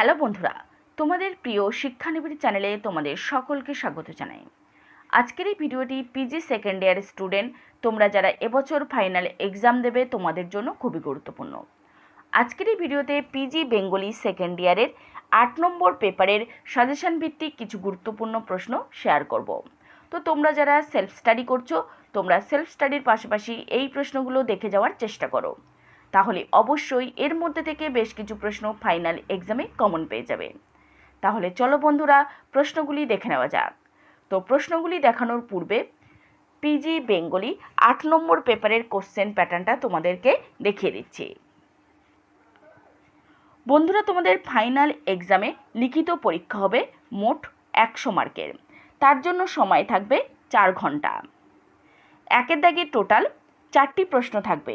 Hello বন্ধুরা, তোমাদের প্রিয় শিক্ষানিবিড় চ্যানেলে তোমাদের সকলকে স্বাগত জানাই। আজকের এই ভিডিওটি পিজি সেকেন্ড ইয়ার স্টুডেন্ট তোমরা যারা এবছর ফাইনাল এক্সাম দেবে তোমাদের জন্য খুবই গুরুত্বপূর্ণ। আজকের এই ভিডিওতে পিজি বেঙ্গলি সেকেন্ড ইয়ারের আট নম্বর পেপারের সাজেশন ভিত্তিক কিছু গুরুত্বপূর্ণ প্রশ্ন শেয়ার করব। তো তোমরা যারা সেলফ স্টাডি করছ, তোমরা সেলফ স্টাডির পাশাপাশি এই প্রশ্নগুলো দেখে যাওয়ার চেষ্টা করো। তাহলে অবশ্যই এর মধ্যে থেকে বেশ কিছু প্রশ্ন ফাইনাল এক্সামে কমন পেয়ে যাবে। তাহলে চলো বন্ধুরা, প্রশ্নগুলি দেখে নেওয়া যাক। তো প্রশ্নগুলি দেখানোর পূর্বে পিজি বেঙ্গলি আট নম্বর পেপারের কোশ্চেন প্যাটার্নটা তোমাদেরকে দেখিয়ে দিচ্ছি। বন্ধুরা, তোমাদের ফাইনাল এক্সামে লিখিত পরীক্ষা হবে মোট একশো মার্কের। তার জন্য সময় থাকবে চার ঘণ্টা। একের দাগে টোটাল চারটি প্রশ্ন থাকবে।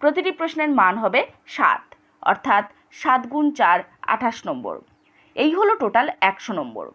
প্রতিটি প্রশ্নের মান হবে সাত, অর্থাৎ সাত গুণ চার, আঠাশ নম্বর। এই হলো টোটাল একশো নম্বর।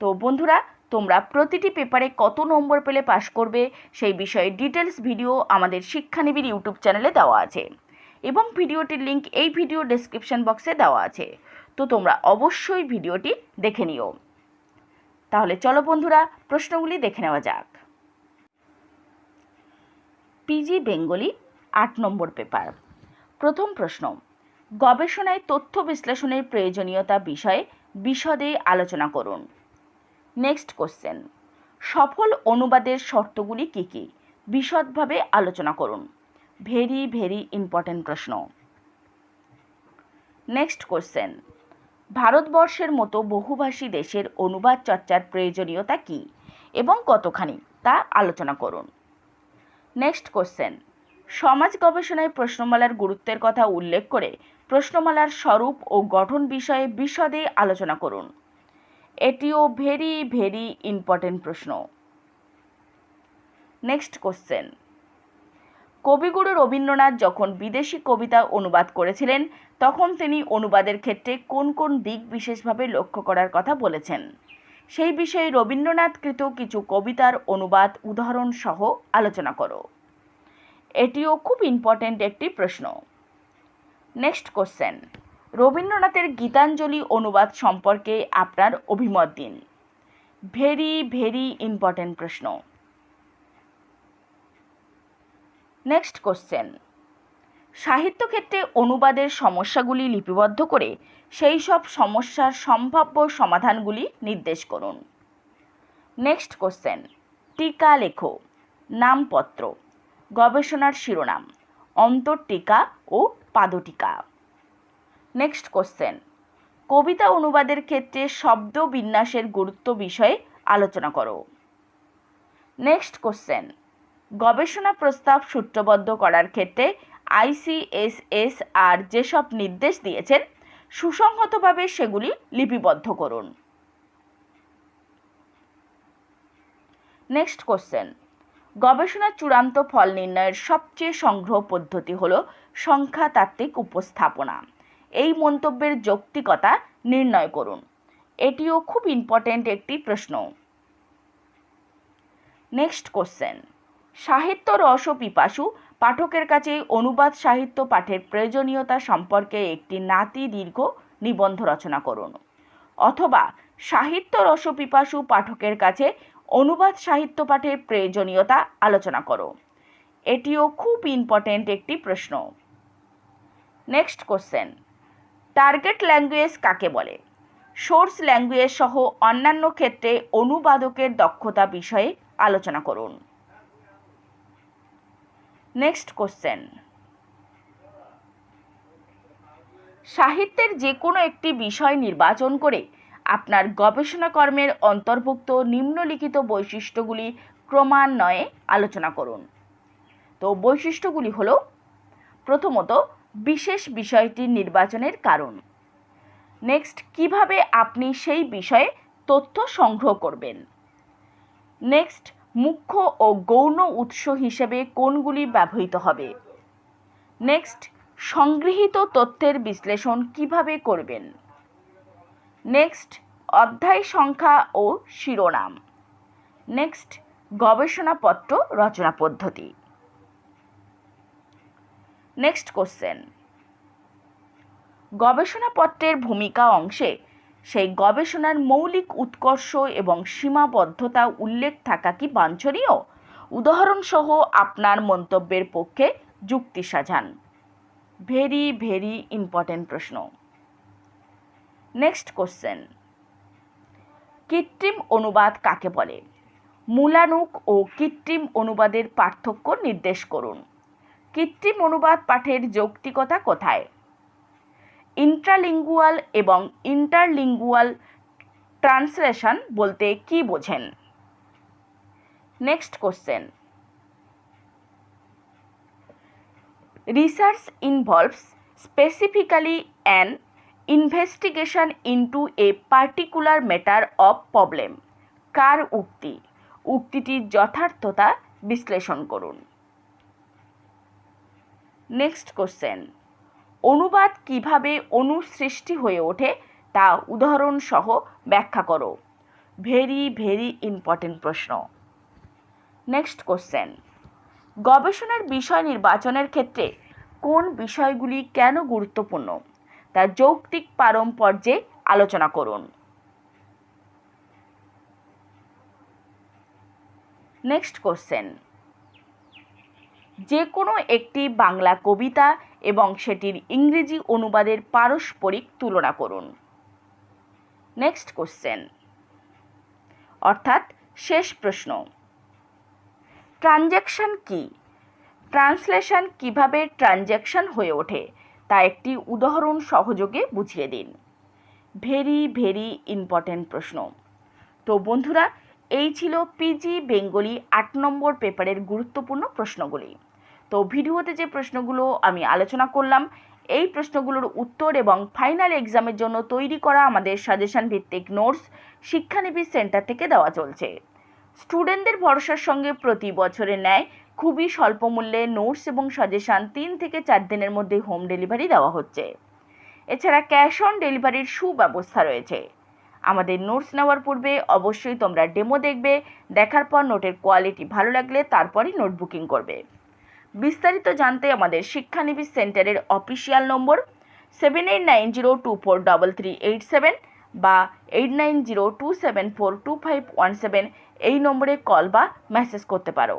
তো বন্ধুরা, তোমরা প্রতিটি পেপারে কত নম্বর পেলে পাশ করবে সেই বিষয়ে ডিটেলস ভিডিও আমাদের শিক্ষানিবিড় ইউটিউব চ্যানেলে দেওয়া আছে এবং ভিডিওটির লিংক এই ভিডিও ডেসক্রিপশন বক্সে দেওয়া আছে। তো তোমরা অবশ্যই ভিডিওটি দেখে নিও। তাহলে চলো বন্ধুরা, প্রশ্নগুলি দেখে নেওয়া যাক। পিজি বেঙ্গলি আট নম্বর পেপার। প্রথম প্রশ্ন, গবেষণায় তথ্য বিশ্লেষণের প্রয়োজনীয়তা বিষয়ে বিশদে আলোচনা করুন। নেক্সট কোশ্চেন সফল অনুবাদের শর্তগুলি কী কী? বিশদভাবে আলোচনা করুন। ভেরি ভেরি ইম্পর্ট্যান্ট প্রশ্ন। নেক্সট কোশ্চেন ভারতবর্ষের মতো বহুভাষী দেশের অনুবাদ চর্চার প্রয়োজনীয়তা কী এবং কতখানি তা আলোচনা করুন। নেক্সট কোশ্চেন সমাজ গবেষণায় প্রশ্নমালার গুরুত্বের কথা উল্লেখ করে প্রশ্নমালার স্বরূপ ও গঠন বিষয়ে বিশদে আলোচনা করুন। এটিও ভেরি ভেরি ইম্পর্টেন্ট প্রশ্ন। Next question. কবিগুরু রবীন্দ্রনাথ যখন বিদেশি কবিতা অনুবাদ করেছিলেন, তখন তিনি অনুবাদের ক্ষেত্রে কোন কোন দিক বিশেষভাবে লক্ষ্য করার কথা বলেছেন? সেই বিষয়ে রবীন্দ্রনাথকৃত কিছু কবিতার অনুবাদ উদাহরণ সহ আলোচনা করো। এটিও খুব ইম্পর্ট্যান্ট একটি প্রশ্ন। নেক্সট কোশ্চেন রবীন্দ্রনাথের গীতাঞ্জলি অনুবাদ সম্পর্কে আপনার অভিমত দিন। ভেরি ভেরি ইম্পর্ট্যান্ট প্রশ্ন। নেক্সট কোশ্চেন সাহিত্যক্ষেত্রে অনুবাদের সমস্যাগুলি লিপিবদ্ধ করে সেই সব সমস্যার সম্ভাব্য সমাধানগুলি নির্দেশ করুন। নেক্সট কোশ্চেন টিকা লেখো। নামপত্র। গবেষণার শিরোনাম অন্তর্টিকা ও পাদটিকা নেক্সট কোশ্চেন কবিতা অনুবাদের ক্ষেত্রে শব্দ বিন্যাসের গুরুত্ব বিষয়ে আলোচনা করো। নেক্সট কোশ্চেন গবেষণা প্রস্তাব সূত্রবদ্ধ করার ক্ষেত্রে আইসিএসএস আর যেসব নির্দেশ দিয়েছেন, সুসংহতভাবে সেগুলি লিপিবদ্ধ করুন। নেক্সট কোশ্চেন গবেষণার চূড়ান্ত ফল নির্ণয়ের সবচেয়ে সংগ্রহ পদ্ধতি হল সংখ্যাতাত্ত্বিক উপস্থাপনা। এই মন্তব্যের যৌক্তিকতা নির্ণয় করুন। এটিও খুব ইম্পর্ট্যান্ট একটি প্রশ্ন। নেক্সট কোশ্চেন সাহিত্য রস পিপাসু পাঠকের কাছে অনুবাদ সাহিত্য পাঠের প্রয়োজনীয়তা সম্পর্কে একটি নাতি দীর্ঘ নিবন্ধ রচনা করুন। অথবা সাহিত্য রস পিপাসু পাঠকের কাছে অনুবাদ সাহিত্য পাঠের প্রয়োজনীয়তা আলোচনা করো। এটিও খুব ইম্পর্ট্যান্ট একটি প্রশ্ন। নেক্সট কোশ্চেন টার্গেট ল্যাঙ্গুয়েজ কাকে বলে? সোর্স ল্যাঙ্গুয়েজ সহ অন্যান্য ক্ষেত্রে অনুবাদকের দক্ষতা বিষয়ে আলোচনা করুন। নেক্সট কোশ্চেন সাহিত্যের যে কোনো একটি বিষয় নির্বাচন করে আপনার গবেষণা কর্মের অন্তর্ভুক্ত নিম্নলিখিত বৈশিষ্ট্যগুলি ক্রমান্বয়ে আলোচনা করুন। তো বৈশিষ্ট্যগুলি হলো, প্রথমত, বিশেষ বিষয়টি নির্বাচনের কারণ। নেক্সট, কীভাবে আপনি সেই বিষয়ে তথ্য সংগ্রহ করবেন? নেক্সট, মুখ্য ও গৌণ উৎস হিসেবে কোনগুলি ব্যবহৃত হবে? নেক্সট, সংগৃহীত তথ্যের বিশ্লেষণ কীভাবে করবেন? নেক্সট অধ্যায় সংখ্যা ও শিরোনাম। নেক্সট গবেষণাপত্র রচনা পদ্ধতি। নেক্সট কোশ্চেন গবেষণাপত্রের ভূমিকা অংশে সেই গবেষণার মৌলিক উৎকর্ষ এবং সীমাবদ্ধতা উল্লেখ থাকা কি বাঞ্ছনীয়? উদাহরণসহ আপনার মন্তব্যের পক্ষে যুক্তি সাজান। ভেরি ভেরি ইম্পর্টেন্ট প্রশ্ন। নেক্সট কোশ্চেন কৃত্রিম অনুবাদ কাকে বলে? মূলানুক ও কৃত্রিম অনুবাদের পার্থক্য নির্দেশ করুন। কৃত্রিম অনুবাদ পাঠের যৌক্তিকতা কোথায়? ইন্ট্রালিঙ্গুয়াল এবং ইন্টারলিঙ্গুয়াল ট্রান্সলেশন বলতে কি বোঝেন? Next question. Research involves specifically an investigation into a particular matter of problem কার উক্তি? উক্তিটির যথার্থতা বিশ্লেষণ করুন। নেক্সট কোশ্চেন অনুবাদ কীভাবে অনুসৃষ্টি হয়ে ওঠে তা উদাহরণ সহ ব্যাখ্যা করো। ভেরি ভেরি ইম্পর্টেন্ট প্রশ্ন। নেক্সট কোশ্চেন গবেষণার বিষয় নির্বাচনের ক্ষেত্রে কোন বিষয়গুলি কেন গুরুত্বপূর্ণ? তা যৌক্তিক পারম্পর্যে আলোচনা করুন। নেক্সট কোশ্চেন যে কোনো একটি বাংলা কবিতা এবং সেটির ইংরেজি অনুবাদের পারস্পরিক তুলনা করুন। নেক্সট কোশ্চেন অর্থাৎ শেষ প্রশ্ন। ট্রানজ্যাকশন কি? ট্রান্সলেশন কীভাবে ট্রানজ্যাকশন হয়ে ওঠে? তা একটি উদাহরণ সহযোগে বুঝিয়ে দিন। ভেরি ভেরি ইম্পর্ট্যান্ট প্রশ্ন। তো বন্ধুরা, এই ছিল পিজি বেঙ্গলি আট নম্বর পেপারের গুরুত্বপূর্ণ প্রশ্নগুলি। তো ভিডিওতে যে প্রশ্নগুলো আমি আলোচনা করলাম, এই প্রশ্নগুলোর উত্তর এবং ফাইনাল এক্সামের জন্য তৈরি করা আমাদের সাজেশন ভিত্তিক নোটস শিক্ষানিবিদ সেন্টার থেকে দেওয়া চলছে। স্টুডেন্টদের ভরসার সঙ্গে প্রতি বছরের ন্যায় খুবই স্বল্প মূল্যে নোটস এবং সাজেশান তিন থেকে চার দিনের মধ্যে হোম ডেলিভারি দেওয়া হচ্ছে। এছাড়া ক্যাশ অন ডেলিভারির সুব্যবস্থা রয়েছে। আমাদের নোটস নেওয়ার পূর্বে অবশ্যই তোমরা ডেমো দেখবে, দেখার পর নোটের কোয়ালিটি ভালো লাগলে তারপরই নোট বুকিং করবে। বিস্তারিত জানতে আমাদের শিক্ষানিবিদ সেন্টারের official number seven eight nine zero two four double three eight seven বা eight nine zero two seven four two five one seven এই নম্বরে কল বা মেসেজ করতে পারো।